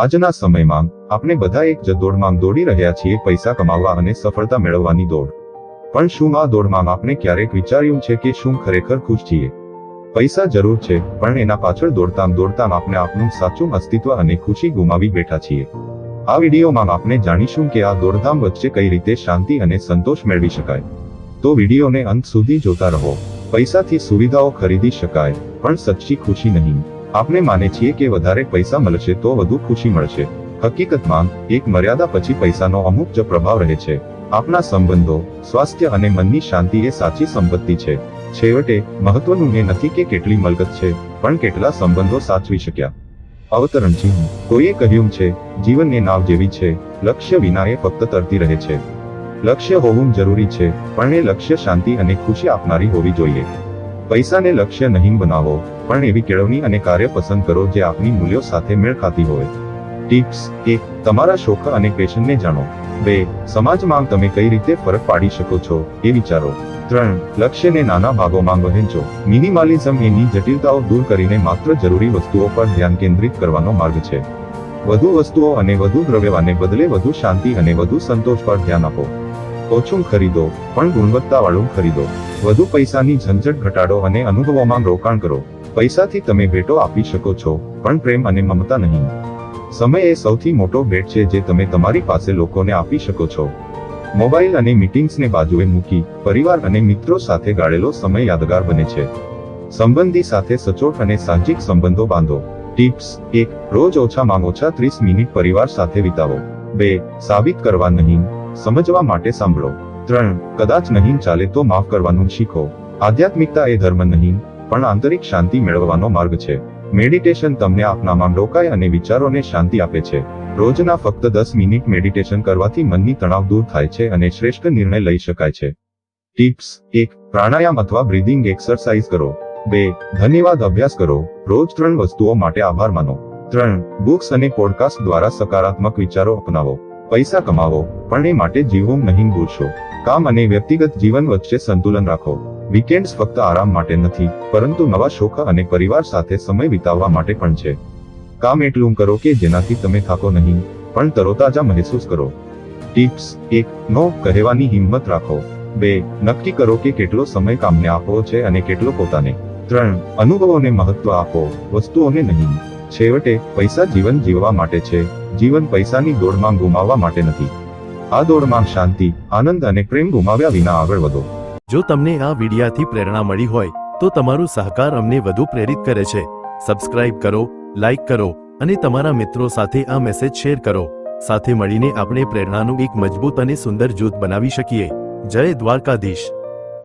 આજના સમયમાં, આપણે બધા એક જ દોડમાં દોડી રહ્યા છીએ પૈસા કમાવવા અને સફળતા મેળવવાની દોડ. પણ શું આ દોડમાં આપણે ક્યારેક વિચાર્યું છે કે શું ખરેખર ખુશ છીએ? પૈસા જરૂર છે, પણ એના પાછળ દોડતામ દોડતામ આપણે આપનું સાચું અસ્તિત્વ અને ખુશી ગુમાવી બેઠા છીએ. આ વિડીયોમાં આપણે જાણીશું કે આ દોડધામ વચ્ચે કઈ રીતે શાંતિ અને સંતોષ મેળવી શકાય. તો વિડીયોને અંત સુધી જોતા રહો. પૈસાથી સુવિધાઓ ખરીદી શકાય, પણ સચ્ચી ખુશી નહીં. આપણે માને છીએ કે વધારે પૈસા મળશે તો વધુ ખુશી મળશે. હકીકતમાં, એક મર્યાદા પછી પૈસાનો અમુક જ પ્રભાવ રહે છે. આપણા સંબંધો, સ્વાસ્થ્ય અને મનની શાંતિ એ સાચી સંપત્તિ છે. છેવટે, મહત્વનું એ નથી કે કેટલી મલકત છે, પણ કેટલા સંબંધો સાચવી શક્યા. અવતરણ ચિહ્ન કોઈએ કહ્યું છે, જીવન એ નાવ જેવી છે, લક્ષ્ય વિના એ ફક્ત તરતી રહે છે. લક્ષ્ય હોવું જરૂરી છે, પણ એ લક્ષ્ય શાંતિ અને ખુશી આપનારી હોવી જોઈએ. પૈસાને લક્ષ્ય નહીં બનાવો, પણ એવી કેળવણી અને કાર્ય પસંદ કરો જે આપની મૂલ્યો સાથે મેળ ખાતી હોય. ટિપ્સ એક, તમારા શોખ અને પેશનને જાણો. બે, સમાજમાં તમે કઈ રીતે ફરક પાડી શકો છો, એ વિચારો. ત્રણ, લક્ષ્યને નાના ભાગોમાં વહેંચો. મિનિમાલિઝમ એની જટિલતાઓ દૂર કરીને માત્ર જરૂરી વસ્તુઓ પર ધ્યાન કેન્દ્રિત કરવાનો માર્ગ છે. વધુ વસ્તુઓ અને વધુ દ્રવ્યવાને બદલે વધુ શાંતિ અને વધુ સંતોષ પર ધ્યાન આપો. ઓછું ખરીદો, પણ ગુણવત્તાવાળું ખરીદો. વધુ પૈસાની ઝંઝટ ઘટાડો અને અનુભવોમાં રોકાણ કરો. પૈસાથી તમે ભેટો આપી શકો છો, પણ પ્રેમ અને મમતા નહીં. સમય એ સૌથી મોટો ભેટ છે જે તમે તમારી પાસે લોકોને આપી શકો છો. મોબાઈલ અને મીટિંગ્સને બાજુએ મૂકી, પરિવાર અને મિત્રો સાથે ગાળેલો સમય યાદગાર બને છે. સંબંધી સાથે સચોટ અને સાહજિક સંબંધો બાંધો. ટિપ્સ, એક, રોજ ઓછામાં ઓછા ત્રીસ મિનિટ પરિવાર સાથે વિતાવો. બે, સાબિત કરવા નહીં. સમજવા માટે સાંભળો. ત્રણ, કદાચ નહીં ચાલે તો માફ કરવાનું શીખો. આધ્યાત્મિકતા એ ધર્મ નહીં, પણ આંતરિક શાંતિ મેળવવાનો માર્ગ છે. મેડિટેશન તમને આપનામાં રોકાય અને વિચારોને શાંતિ આપે છે. રોજના ફક્ત દસ મિનિટ મેડિટેશન કરવાથી મનની તણાવ દૂર થાય છે અને શ્રેષ્ઠ નિર્ણય લઈ શકાય છે. ટિપ્સ, એક, પ્રાણાયામ અથવા બ્રીધિંગ એક્સરસાઇઝ કરો. બે, ધન્યવાદ અભ્યાસ કરો. રોજ ત્રણ વસ્તુઓ માટે આભાર માનો. ત્રણ, બુક્સ અને પોડકાસ્ટ દ્વારા સકારાત્મક વિચારો અપનાવો. પૈસા કમાવો, પણ એ માટે જીવો નહીં ભૂલશો. કામ અને વ્યક્તિગત જીવન વચ્ચે સંતુલન રાખો. વીકેન્ડ્સ ફક્ત આરામ માટે નથી, પરંતુ નવા શોખ અને પરિવાર સાથે સમય વિતાવવા માટે પણ છે. કામ એટલું કરો કે જેનાથી તમે થાકો નહીં, પણ તરોતાજા મહેસૂસ કરો. ટિપ્સ, એક, નો, કહેવાની હિંમત રાખો. બે, નક્કી કરો કે કેટલો સમય કામને આપવો છે અને કેટલો પોતાને. ત્રણ, અનુભવોને મહત્વ આપો, વસ્તુઓને નહીં. છેવટે, પૈસા જીવન જીવવા માટે છે. જીવન પૈસાની દોડમાં ગુમાવવા માટે નથી. આ દોડમાં શાંતિ, આનંદ અને પ્રેમ ગુમાવ્યા વિના આગળ વધો. જો તમને આ વિડિયાથી પ્રેરણા મળી હોય, તો તમારું સહકાર અમને વધુ પ્રેરિત કરે છે. સબસ્ક્રાઇબ કરો, લાઇક કરો અને તમારા મિત્રો સાથે આ મેસેજ શેર કરો. સાથે મળીને આપણે પ્રેરણાનું એક મજબૂત અને સુંદર જૂથ બનાવી શકીએ. જય દ્વારકાધીશ.